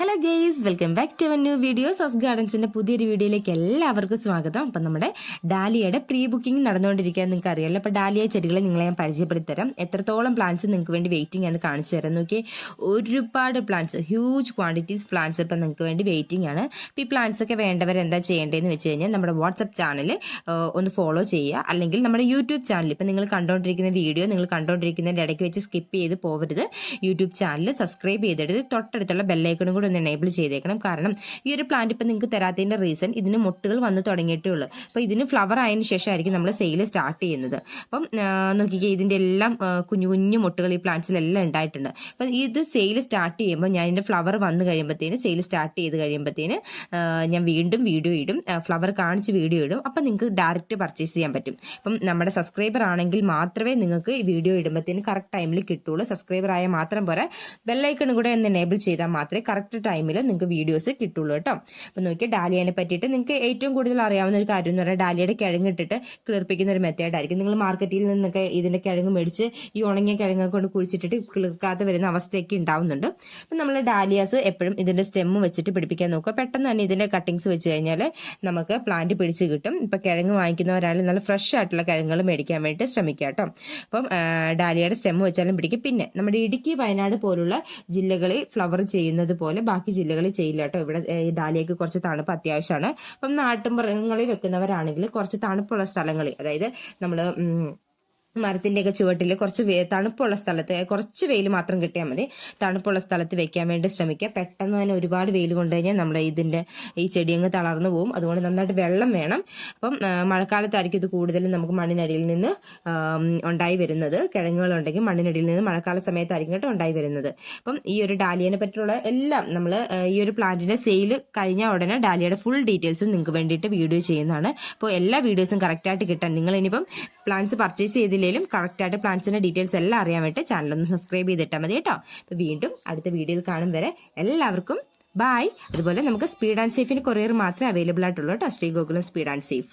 Hello guys welcome back to new video സസ് ഗാർഡൻസിന്റെ പുതിയൊരു വീഡിയോയിലേക്ക് എല്ലാവർക്കും സ്വാഗതം. അപ്പം നമ്മുടെ ഡാലിയയുടെ പ്രീ ബുക്കിംഗ് നടന്നുകൊണ്ടിരിക്കുക നിങ്ങൾക്ക് അറിയാമല്ലോ അപ്പോൾ ഡാലിയ ചെടികളെ നിങ്ങളെ ഞാൻ പരിചയപ്പെടുത്തരാം എത്രത്തോളം പ്ലാന്റ്സ് നിങ്ങൾക്ക് വേണ്ടി വെയിറ്റിംഗ് ആണ് കാണിച്ചു തരാം നോക്കി ഒരുപാട് പ്ലാന്റ്സ് ഹ്യൂജ് ക്വാണ്ടിറ്റീസ് പ്ലാന്റ്സ് ഇപ്പം നിങ്ങൾക്ക് വേണ്ടി വെയിറ്റിംഗ് ആണ്. ഈ പ്ലാന്റ്സ് ഒക്കെ വേണ്ടവർ എന്താ ചെയ്യേണ്ടതെന്ന് വെച്ച് കഴിഞ്ഞാൽ നമ്മുടെ വാട്സപ്പ് ചാനൽ ഒന്ന് ഫോളോ ചെയ്യുക. അല്ലെങ്കിൽ നമ്മുടെ യൂട്യൂബ് ചാനൽ ഇപ്പം നിങ്ങൾ കണ്ടുകൊണ്ടിരിക്കുന്ന വീഡിയോ നിങ്ങൾ കണ്ടുകൊണ്ടിരിക്കുന്നതിന്റെ ഇടയ്ക്ക് വെച്ച് സ്കിപ്പ് ചെയ്ത് പോകരുത് യൂട്യൂബ് ചാനൽ സബ്സ്ക്രൈബ് ചെയ്തെടുത്ത് തൊട്ടടുത്തുള്ള ബെല്ലൈക്കണും കൂടി ഒന്ന് എനേബിൾ ചെയ്തേക്കണം. കാരണം ഈ ഒരു പ്ലാന്റ് ഇപ്പം നിങ്ങൾക്ക് തരാത്തതിന്റെ റീസൺ ഇതിന് മുട്ടുകൾ വന്ന് തുടങ്ങിയിട്ടേ ഉള്ളൂ. അപ്പോൾ ഇതിന് ഫ്ലവർ ആയതിനു ശേഷമായിരിക്കും നമ്മൾ സെയിൽ സ്റ്റാർട്ട് ചെയ്യുന്നത്. അപ്പം നോക്കിക്കേ ഇതിന്റെ എല്ലാം കുഞ്ഞു കുഞ്ഞു മുട്ടുകൾ ഈ പ്ലാന്റ്സിലെല്ലാം ഉണ്ടായിട്ടുണ്ട്. അപ്പം ഇത് സെയിൽ സ്റ്റാർട്ട് ചെയ്യുമ്പോൾ ഞാൻ ഇതിന്റെ ഫ്ലവർ വന്ന് കഴിയുമ്പോഴത്തേന് സെയിൽ സ്റ്റാർട്ട് ചെയ്ത് കഴിയുമ്പോഴത്തേന് ഞാൻ വീണ്ടും വീഡിയോ ഇടും. ഫ്ലവർ കാണിച്ച് വീഡിയോ ഇടും. അപ്പം നിങ്ങൾക്ക് ഡയറക്റ്റ് പർച്ചേസ് ചെയ്യാൻ പറ്റും. അപ്പം നമ്മുടെ സബ്സ്ക്രൈബർ ആണെങ്കിൽ മാത്രമേ നിങ്ങൾക്ക് ഈ വീഡിയോ ഇടുമ്പോഴത്തേന് കറക്റ്റ് ടൈമിൽ കിട്ടുള്ളൂ. സബ്സ്ക്രൈബർ ആയാൽ മാത്രം പോരാ. ബെല്ലൈക്കൺ കൂടെ ഒന്ന് എനേബിൾ ചെയ്താൽ മാത്രമേ കറക്റ്റ് ടൈമിൽ നിങ്ങൾക്ക് വീഡിയോസ് കിട്ടുള്ളൂ കേട്ടോ. അപ്പം നോക്കിയാൽ ഡാലിയനെ പറ്റിയിട്ട് നിങ്ങൾക്ക് ഏറ്റവും കൂടുതൽ അറിയാവുന്ന ഒരു കാര്യം എന്ന് പറഞ്ഞാൽ ഡാലിയയുടെ കിഴങ്ങ് ഇട്ടിട്ട് കിളിർപ്പിക്കുന്ന ഒരു മെത്തേഡ് ആയിരിക്കും. നിങ്ങൾ മാർക്കറ്റിൽ നിന്നൊക്കെ ഇതിന്റെ കിഴങ്ങ് മേടിച്ച് ഈ ഉണങ്ങിയ കിഴങ്ങ് കൊണ്ട് കുഴിച്ചിട്ടിട്ട് കിളിർക്കാതെ വരുന്ന അവസ്ഥയൊക്കെ ഉണ്ടാവുന്നുണ്ട്. അപ്പം നമ്മൾ ഡാലിയാസ് എപ്പോഴും ഇതിന്റെ സ്റ്റെമ്മ് വെച്ചിട്ട് പിടിപ്പിക്കാൻ നോക്കുക. പെട്ടെന്ന് തന്നെ ഇതിന്റെ കട്ടിങ്സ് വെച്ച് കഴിഞ്ഞാൽ നമുക്ക് പ്ലാന്റ് പിടിച്ച് കിട്ടും. ഇപ്പം കിഴങ്ങ് വാങ്ങിക്കുന്നവരായാലും നല്ല ഫ്രഷ് ആയിട്ടുള്ള കിഴങ്ങുകൾ മേടിക്കാൻ വേണ്ടി ശ്രമിക്കുക കേട്ടോ. അപ്പം ഡാലിയയുടെ സ്റ്റെമ്മ് വെച്ചാലും പിടിക്കും. പിന്നെ നമ്മുടെ ഇടുക്കി വയനാട് പോലുള്ള ജില്ലകളിൽ ഫ്ലവർ ചെയ്യുന്നത് പോലെ ബാക്കി ജില്ലകളിൽ ചെയ്യില്ല കേട്ടോ. ഇവിടെ ഡാലിയക്ക് കുറച്ച് തണുപ്പ് അത്യാവശ്യമാണ്. അപ്പം നാട്ടുമ്പുറങ്ങളിൽ വെക്കുന്നവരാണെങ്കിൽ കുറച്ച് തണുപ്പുള്ള സ്ഥലങ്ങളിൽ അതായത് നമ്മൾ മരത്തിന്റെയൊക്കെ ചുവട്ടിൽ കുറച്ച് തണുപ്പുള്ള സ്ഥലത്ത് കുറച്ച് വെയിൽ മാത്രം കിട്ടിയാൽ മതി. തണുപ്പുള്ള സ്ഥലത്ത് വെക്കാൻ വേണ്ടി ശ്രമിക്കുക. പെട്ടെന്ന് തന്നെ ഒരുപാട് വെയിൽ കൊണ്ടു കഴിഞ്ഞാൽ നമ്മുടെ ഇതിന്റെ ഈ ചെടി അങ്ങ് തളർന്നു പോകും അതുകൊണ്ട് നന്നായിട്ട് വെള്ളം വേണം. അപ്പം മഴക്കാലത്തായിരിക്കും ഇത് കൂടുതലും നമുക്ക് മണ്ണിനടിയിൽ നിന്ന് ഉണ്ടായി വരുന്നത്. കിഴങ്ങുകളുണ്ടെങ്കിൽ മണ്ണിനടിയിൽ നിന്ന് മഴക്കാല സമയത്തായിരിക്കും കേട്ടോ ഉണ്ടായി വരുന്നത്. അപ്പം ഈ ഒരു ഡാലിയനെ പറ്റിയുള്ള എല്ലാം നമ്മൾ ഈ ഒരു പ്ലാന്റിന്റെ സെയിൽ കഴിഞ്ഞ ഉടനെ ഡാലിയയുടെ ഫുൾ ഡീറ്റെയിൽസ് നിങ്ങൾക്ക് വേണ്ടിയിട്ട് വീഡിയോ ചെയ്യുന്നതാണ്. അപ്പോൾ എല്ലാ വീഡിയോസും കറക്റ്റായിട്ട് കിട്ടാൻ നിങ്ങൾ ഇനിയിപ്പം പ്ലാന്റ്സ് പർച്ചേസ് ചെയ്തില്ലെങ്കിലും കറക്റ്റായിട്ട് പ്ലാന്റ്സിന്റെ ഡീറ്റെയിൽസ് എല്ലാം അറിയാൻ വേണ്ടി ചാനൽ ഒന്ന് സബ്സ്ക്രൈബ് ചെയ്തിട്ടാൽ മതി കേട്ടോ. അപ്പോൾ വീണ്ടും അടുത്ത വീഡിയോയിൽ കാണും വരെ എല്ലാവർക്കും ബായ് അതുപോലെ നമുക്ക് സ്പീഡ് ആൻഡ് സേഫിന് കൊറിയർ മാത്രമേ അവൈലബിൾ ആയിട്ടുള്ളൂ കേട്ടോ. Sree Gokulam speed and safe